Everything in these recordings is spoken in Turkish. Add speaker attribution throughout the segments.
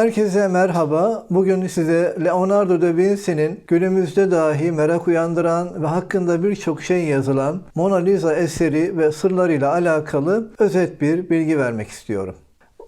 Speaker 1: Herkese merhaba. Bugün size Leonardo da Vinci'nin günümüzde dahi merak uyandıran ve hakkında birçok şey yazılan Mona Lisa eseri ve sırlarıyla alakalı özet bir bilgi vermek istiyorum.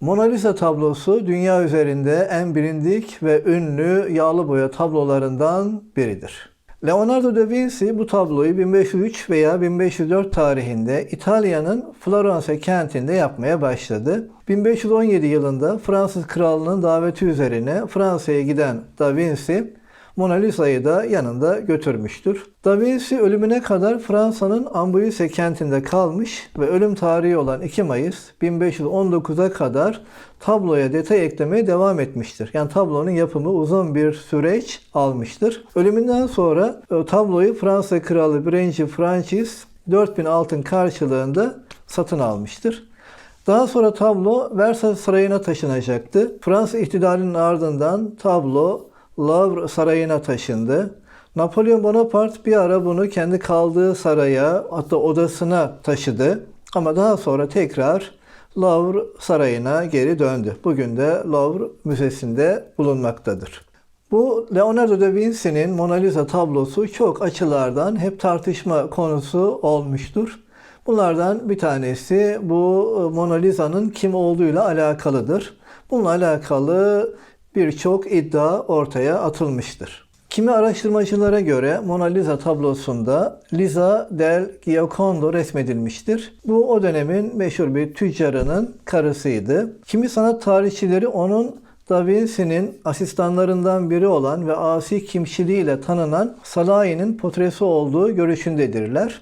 Speaker 1: Mona Lisa tablosu dünya üzerinde en bilindik ve ünlü yağlı boya tablolarından biridir. Leonardo da Vinci bu tabloyu 1503 veya 1504 tarihinde İtalya'nın Floransa kentinde yapmaya başladı. 1517 yılında Fransız kralının daveti üzerine Fransa'ya giden Da Vinci Mona Lisa'yı da yanında götürmüştür. Da Vinci ölümüne kadar Fransa'nın Amboise kentinde kalmış ve ölüm tarihi olan 2 Mayıs 1519'a kadar tabloya detay eklemeye devam etmiştir. Yani tablonun yapımı uzun bir süreç almıştır. Ölümünden sonra e, tabloyu Fransa Kralı 1. Francis 4000 altın karşılığında satın almıştır. Daha sonra tablo Versailles Sarayı'na taşınacaktı. Fransa ihtilalinin ardından tablo Louvre Sarayı'na taşındı. Napolyon Bonaparte bir ara bunu kendi kaldığı saraya hatta odasına taşıdı. Ama daha sonra tekrar Louvre Sarayı'na geri döndü. Bugün de Louvre Müzesi'nde bulunmaktadır. Bu Leonardo da Vinci'nin Mona Lisa tablosu çok açılardan hep tartışma konusu olmuştur. Bunlardan bir tanesi bu Mona Lisa'nın kim olduğuyla alakalıdır. Bununla alakalı birçok iddia ortaya atılmıştır. Kimi araştırmacılara göre Mona Lisa tablosunda Lisa del Giocondo resmedilmiştir. Bu o dönemin meşhur bir tüccarının karısıydı. Kimi sanat tarihçileri onun Da Vinci'nin asistanlarından biri olan ve asi kimşiliğiyle tanınan Salahi'nin portresi olduğu görüşündedirler.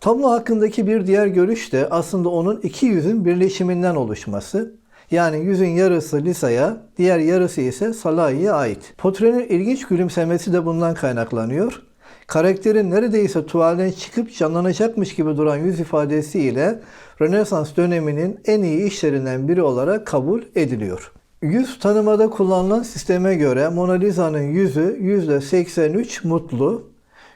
Speaker 1: Tablo hakkındaki bir diğer görüş de aslında onun iki yüzün birleşiminden oluşması. Yani yüzün yarısı Lisa'ya, diğer yarısı ise Salahi'ye ait. Potre'nin ilginç gülümsemesi de bundan kaynaklanıyor. Karakterin neredeyse tuvalden çıkıp canlanacakmış gibi duran yüz ifadesiyle Rönesans döneminin en iyi işlerinden biri olarak kabul ediliyor. Yüz tanımada kullanılan sisteme göre Mona Lisa'nın yüzü %83 mutlu,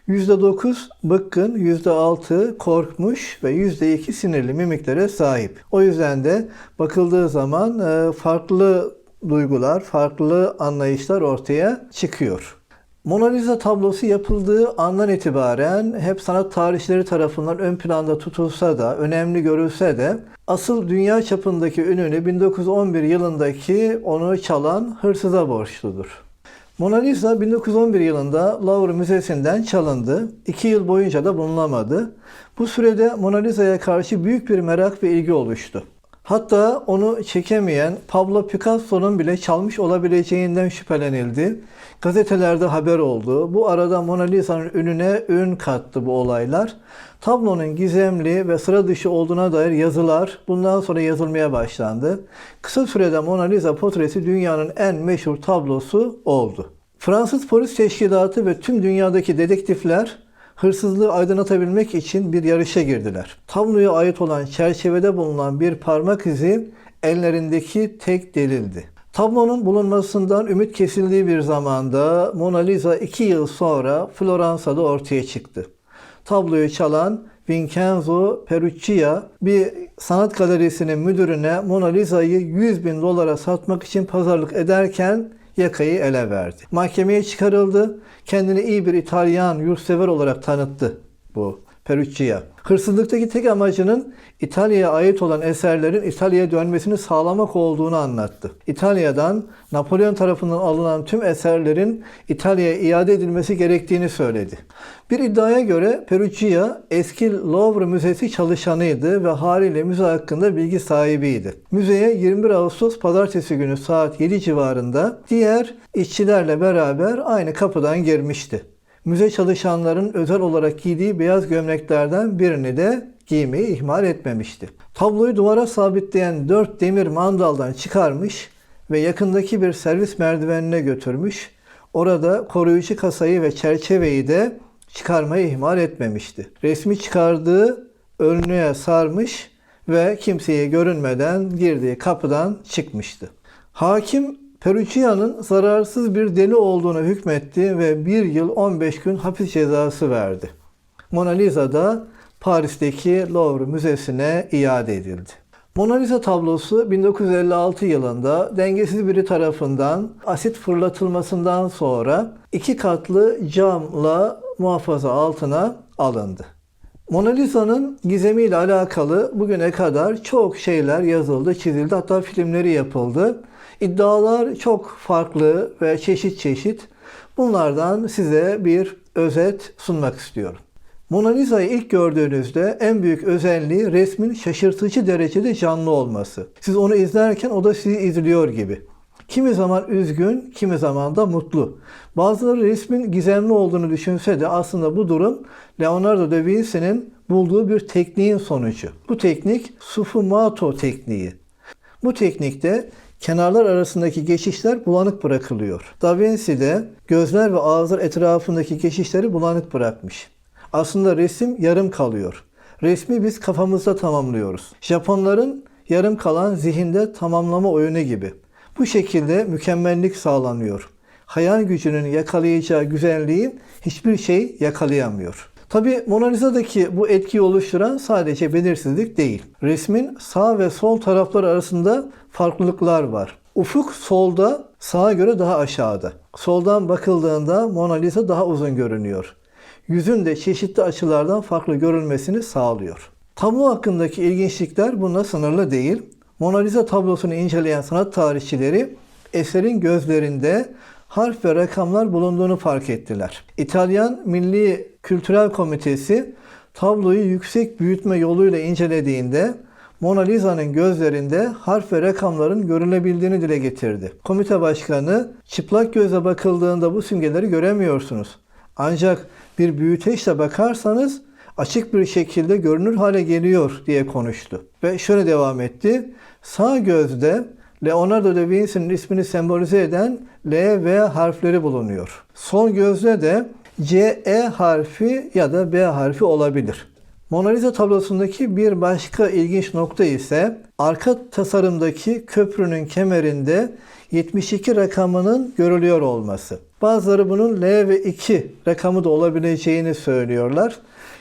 Speaker 1: %9 bıkkın, %6 korkmuş ve %2 sinirli mimiklere sahip. O yüzden de bakıldığı zaman e, farklı duygular, farklı anlayışlar ortaya çıkıyor. Mona Lisa tablosu yapıldığı andan itibaren hep sanat tarihçileri tarafından ön planda tutulsa da, önemli görülse de asıl dünya çapındaki ününü 1911 yılındaki onu çalan hırsıza borçludur. Mona Lisa 1911 yılında Louvre Müzesi'nden çalındı. İki yıl boyunca da bulunamadı. Bu sürede Mona Lisa'ya karşı büyük bir merak ve ilgi oluştu. Hatta onu çekemeyen Pablo Picasso'nun bile çalmış olabileceğinden şüphelenildi. Gazetelerde haber oldu. Bu arada Mona Lisa'nın ününe ün kattı bu olaylar. Tablonun gizemli ve sıra dışı olduğuna dair yazılar bundan sonra yazılmaya başlandı. Kısa sürede Mona Lisa portresi dünyanın en meşhur tablosu oldu. Fransız Polis Teşkilatı ve tüm dünyadaki dedektifler hırsızlığı aydınlatabilmek için bir yarışa girdiler. Tabloya ait olan çerçevede bulunan bir parmak izi ellerindeki tek delildi. Tablonun bulunmasından ümit kesildiği bir zamanda Mona Lisa iki yıl sonra Floransa'da ortaya çıktı. Tabloyu çalan Vincenzo Peruccia bir sanat galerisinin müdürüne Mona Lisa'yı 100 bin dolara satmak için pazarlık ederken yakayı ele verdi. Mahkemeye çıkarıldı. Kendini iyi bir İtalyan yurtsever olarak tanıttı bu Peruccia. Hırsızlıktaki tek amacının İtalya'ya ait olan eserlerin İtalya'ya dönmesini sağlamak olduğunu anlattı. İtalya'dan Napolyon tarafından alınan tüm eserlerin İtalya'ya iade edilmesi gerektiğini söyledi. Bir iddiaya göre Peruccia eski Louvre Müzesi çalışanıydı ve haliyle müze hakkında bilgi sahibiydi. Müzeye 21 Ağustos pazartesi günü saat 7 civarında diğer işçilerle beraber aynı kapıdan girmişti müze çalışanların özel olarak giydiği beyaz gömleklerden birini de giymeyi ihmal etmemişti. Tabloyu duvara sabitleyen dört demir mandaldan çıkarmış ve yakındaki bir servis merdivenine götürmüş. Orada koruyucu kasayı ve çerçeveyi de çıkarmayı ihmal etmemişti. Resmi çıkardığı önlüğe sarmış ve kimseye görünmeden girdiği kapıdan çıkmıştı. Hakim Peruccia'nın zararsız bir deli olduğunu hükmetti ve 1 yıl 15 gün hapis cezası verdi. Mona Lisa da Paris'teki Louvre Müzesi'ne iade edildi. Mona Lisa tablosu 1956 yılında dengesiz biri tarafından asit fırlatılmasından sonra iki katlı camla muhafaza altına alındı. Mona Lisa'nın gizemiyle alakalı bugüne kadar çok şeyler yazıldı, çizildi, hatta filmleri yapıldı. İddialar çok farklı ve çeşit çeşit. Bunlardan size bir özet sunmak istiyorum. Mona Lisa'yı ilk gördüğünüzde en büyük özelliği resmin şaşırtıcı derecede canlı olması. Siz onu izlerken o da sizi izliyor gibi. Kimi zaman üzgün, kimi zaman da mutlu. Bazıları resmin gizemli olduğunu düşünse de aslında bu durum Leonardo da Vinci'nin bulduğu bir tekniğin sonucu. Bu teknik sfumato tekniği. Bu teknikte kenarlar arasındaki geçişler bulanık bırakılıyor. Da Vinci de gözler ve ağızlar etrafındaki geçişleri bulanık bırakmış. Aslında resim yarım kalıyor. Resmi biz kafamızda tamamlıyoruz. Japonların yarım kalan zihinde tamamlama oyunu gibi. Bu şekilde mükemmellik sağlanıyor. Hayal gücünün yakalayacağı güzelliği hiçbir şey yakalayamıyor. Tabi Mona Lisa'daki bu etkiyi oluşturan sadece belirsizlik değil. Resmin sağ ve sol taraflar arasında farklılıklar var. Ufuk solda, sağa göre daha aşağıda. Soldan bakıldığında Mona Lisa daha uzun görünüyor. Yüzün de çeşitli açılardan farklı görülmesini sağlıyor. Tablo hakkındaki ilginçlikler bununla sınırlı değil. Mona Lisa tablosunu inceleyen sanat tarihçileri eserin gözlerinde harf ve rakamlar bulunduğunu fark ettiler. İtalyan Milli Kültürel Komitesi tabloyu yüksek büyütme yoluyla incelediğinde Mona Lisa'nın gözlerinde harf ve rakamların görülebildiğini dile getirdi. Komite başkanı çıplak gözle bakıldığında bu simgeleri göremiyorsunuz. Ancak bir büyüteçle bakarsanız açık bir şekilde görünür hale geliyor diye konuştu. Ve şöyle devam etti. Sağ gözde Leonardo da Vinci'nin ismini sembolize eden L ve harfleri bulunuyor. Sol gözde de C, E harfi ya da B harfi olabilir. Mona Lisa tablosundaki bir başka ilginç nokta ise arka tasarımdaki köprünün kemerinde 72 rakamının görülüyor olması. Bazıları bunun L ve 2 rakamı da olabileceğini söylüyorlar.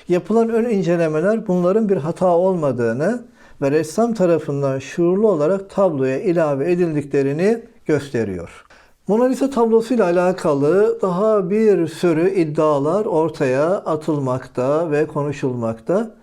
Speaker 1: Yapılan ön incelemeler bunların bir hata olmadığını ve ressam tarafından şuurlu olarak tabloya ilave edildiklerini gösteriyor. Mona Lisa tablosuyla alakalı daha bir sürü iddialar ortaya atılmakta ve konuşulmakta.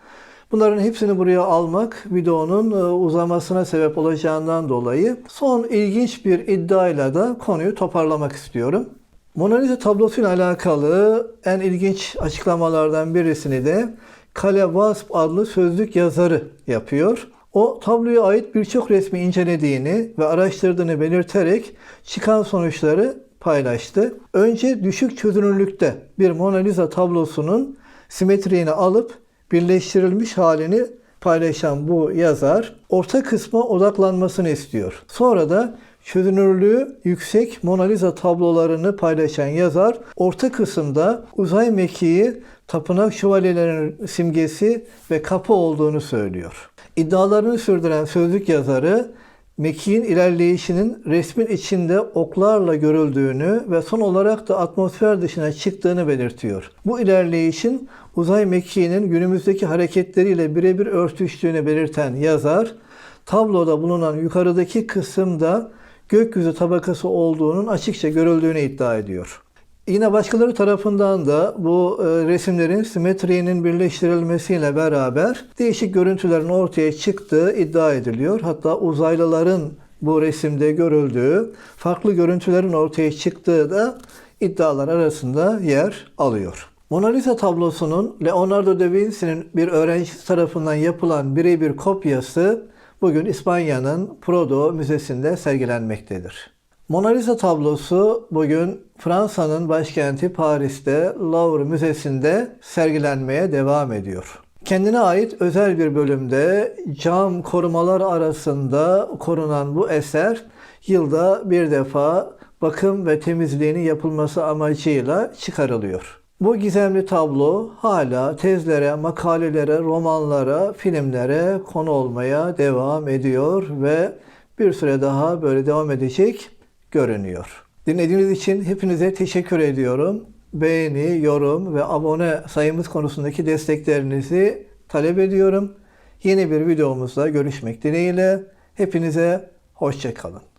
Speaker 1: Bunların hepsini buraya almak videonun e, uzamasına sebep olacağından dolayı son ilginç bir iddiayla da konuyu toparlamak istiyorum. Mona Lisa tablosuyla alakalı en ilginç açıklamalardan birisini de Kale Wasp adlı sözlük yazarı yapıyor. O tabloya ait birçok resmi incelediğini ve araştırdığını belirterek çıkan sonuçları paylaştı. Önce düşük çözünürlükte bir Mona Lisa tablosunun simetriğini alıp birleştirilmiş halini paylaşan bu yazar orta kısma odaklanmasını istiyor. Sonra da çözünürlüğü yüksek Mona Lisa tablolarını paylaşan yazar orta kısımda uzay mekiği tapınak şövalyelerinin simgesi ve kapı olduğunu söylüyor. İddialarını sürdüren sözlük yazarı mekiğin ilerleyişinin resmin içinde oklarla görüldüğünü ve son olarak da atmosfer dışına çıktığını belirtiyor. Bu ilerleyişin uzay mekiğinin günümüzdeki hareketleriyle birebir örtüştüğünü belirten yazar, tabloda bulunan yukarıdaki kısımda gökyüzü tabakası olduğunun açıkça görüldüğünü iddia ediyor. Yine başkaları tarafından da bu e, resimlerin simetriğinin birleştirilmesiyle beraber değişik görüntülerin ortaya çıktığı iddia ediliyor. Hatta uzaylıların bu resimde görüldüğü, farklı görüntülerin ortaya çıktığı da iddialar arasında yer alıyor. Mona Lisa tablosunun Leonardo da Vinci'nin bir öğrencisi tarafından yapılan birebir kopyası bugün İspanya'nın Prado Müzesi'nde sergilenmektedir. Mona Lisa tablosu bugün Fransa'nın başkenti Paris'te Louvre Müzesi'nde sergilenmeye devam ediyor. Kendine ait özel bir bölümde cam korumalar arasında korunan bu eser yılda bir defa bakım ve temizliğinin yapılması amacıyla çıkarılıyor. Bu gizemli tablo hala tezlere, makalelere, romanlara, filmlere konu olmaya devam ediyor ve bir süre daha böyle devam edecek görünüyor. Dinlediğiniz için hepinize teşekkür ediyorum. Beğeni, yorum ve abone sayımız konusundaki desteklerinizi talep ediyorum. Yeni bir videomuzda görüşmek dileğiyle. Hepinize hoşçakalın.